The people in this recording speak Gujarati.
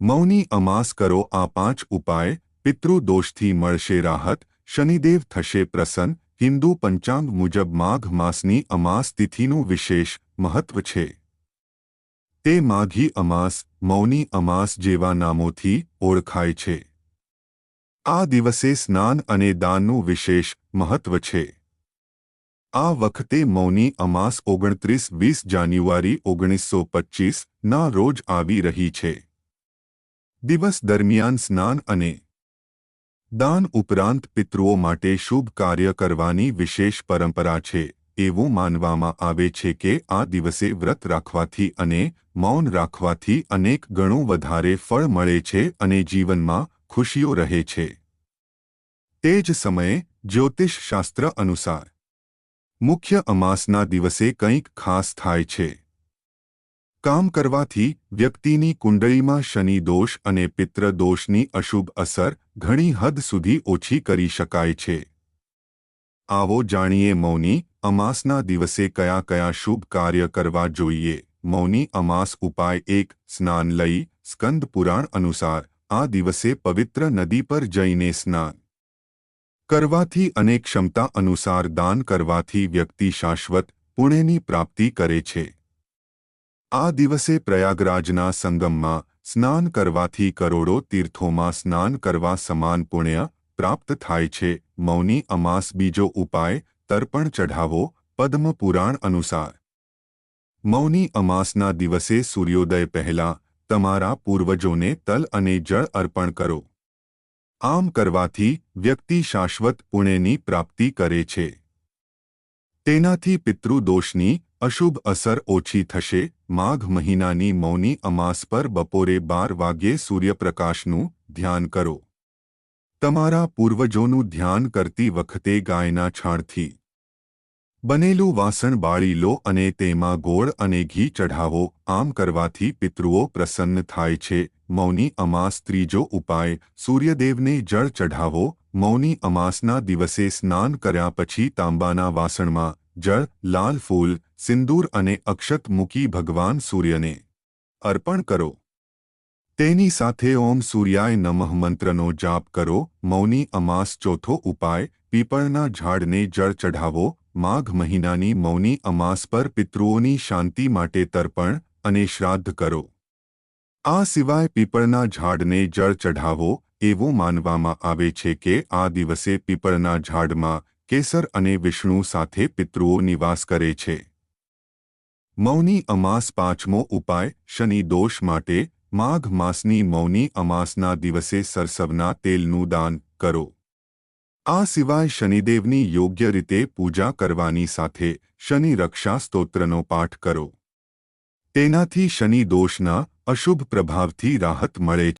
મૌની અમાસ કરો આ પાંચ ઉપાય, પિતૃદોષથી મળશે રાહત, શનિદેવ થશે પ્રસન્ન, હિન્દુ પંચાંગ મુજબ માઘ માસની અમાસ તિથિનું વિશેષ મહત્વ છે. તે માઘી અમાસ, મૌની અમાસ જેવા નામોથી ઓળખાય છે. આ દિવસે સ્નાન અને દાનનું વિશેષ મહત્વ છે. આ વખતે મૌની અમાસ ઓગણત્રીસ વીસ જાન્યુઆરી ઓગણીસો પચ્ચીસના રોજ આવી રહી છે. દિવસ દરમિયાન સ્નાન અને દાન ઉપરાંત પિતૃઓ માટે શુભ કાર્ય કરવાની વિશેષ પરંપરા છે. એવું માનવામાં આવે છે કે આ દિવસે વ્રત રાખવાથી અને મૌન રાખવાથી અનેક ગણું વધારે ફળ મળે છે અને જીવનમાં ખુશીઓ રહે છે. તે જ સમયે જ્યોતિષશાસ્ત્ર અનુસાર મુખ્ય અમાસના દિવસે કંઈક ખાસ થાય છે. કામ કરવાથી વ્યક્તિની કુંડળીમાં શનિ દોષ અને પિત્ર દોષની અશુભ અસર ઘણી હદ સુધી ઓછી કરી શકાય છે. આવો જાણીએ મૌની અમાસના દિવસે કયા કયા શુભ કાર્ય કરવા જોઈએ. મૌની અમાસ ઉપાય એક, સ્નાન લઈ, સ્કંદ પુરાણ અનુસાર, આ દિવસે પવિત્ર નદી પર જઈને સ્નાન કરવાથી અને ક્ષમતા અનુસાર દાન કરવાથી વ્યક્તિ શાશ્વત પુણ્યની પ્રાપ્તિ કરે છે. આ દિવસે પ્રયાગરાજના સંગમમાં સ્નાન કરવાથી કરોડો તીર્થોમાં સ્નાન કરવા સમાન પુણ્ય પ્રાપ્ત થાય છે. મૌની અમાસ બીજો ઉપાય, તર્પણ ચઢાવો, પદ્મ પુરાણ અનુસાર. મૌની અમાસના દિવસે સૂર્યોદય પહેલા તમારા પૂર્વજોને તલ અને જળ અર્પણ કરો. આમ કરવાથી વ્યક્તિ શાશ્વત પુણ્યની પ્રાપ્તિ કરે છે. તેનાથી પિતૃદોષની અશુભ અસર ઓછી થશે. માઘ મહિનાની મૌની અમાસ પર બપોરે બાર વાગ્યે સૂર્યપ્રકાશનું ધ્યાન કરો. તમારા પૂર્વજોનું ધ્યાન કરતી વખતે ગાયના છાણથી બનેલું વાસણ બાળી લો અને તેમાં ગોળ અને ઘી ચઢાવો. આમ કરવાથી પિતૃઓ પ્રસન્ન થાય છે. મૌની અમાસ ત્રીજો ઉપાય, સૂર્યદેવને જળ ચઢાવો. મૌની અમાસના દિવસે સ્નાન કર્યા પછી તાંબાના વાસણમાં જળ, લાલ ફૂલ, સિંદૂર અને અક્ષત મૂકી ભગવાન સૂર્યને અર્પણ કરો. તેની સાથે ઓમ સૂર્યાય નમઃ મંત્રનો જાપ કરો. મૌની અમાસ ચોથો ઉપાય, પીપળના ઝાડને જળ ચઢાવો. માઘ મહિનાની મૌની અમાસ પર પિતૃઓની શાંતિ માટે તર્પણ અને શ્રાદ્ધ કરો. આ સિવાય પીપળના ઝાડને જળ ચઢાવો. એવું માનવામાં આવે છે કે આ દિવસે પીપળના ઝાડમાં કેસર અને વિષ્ણુ સાથે પિતૃઓ નિવાસ કરે છે. મૌની અમાસ પાંચમો ઉપાય, શનિ દોષ માટે, માઘ માસની મૌની અમાસના દિવસે સરસવના તેલનું દાન કરો. આ સિવાય શનિદેવની યોગ્ય રીતે પૂજા કરવાની સાથે શનિ રક્ષા સ્તોત્રનો પાઠ કરો. તેનાથી શનિ દોષના અશુભ પ્રભાવથી રાહત મળે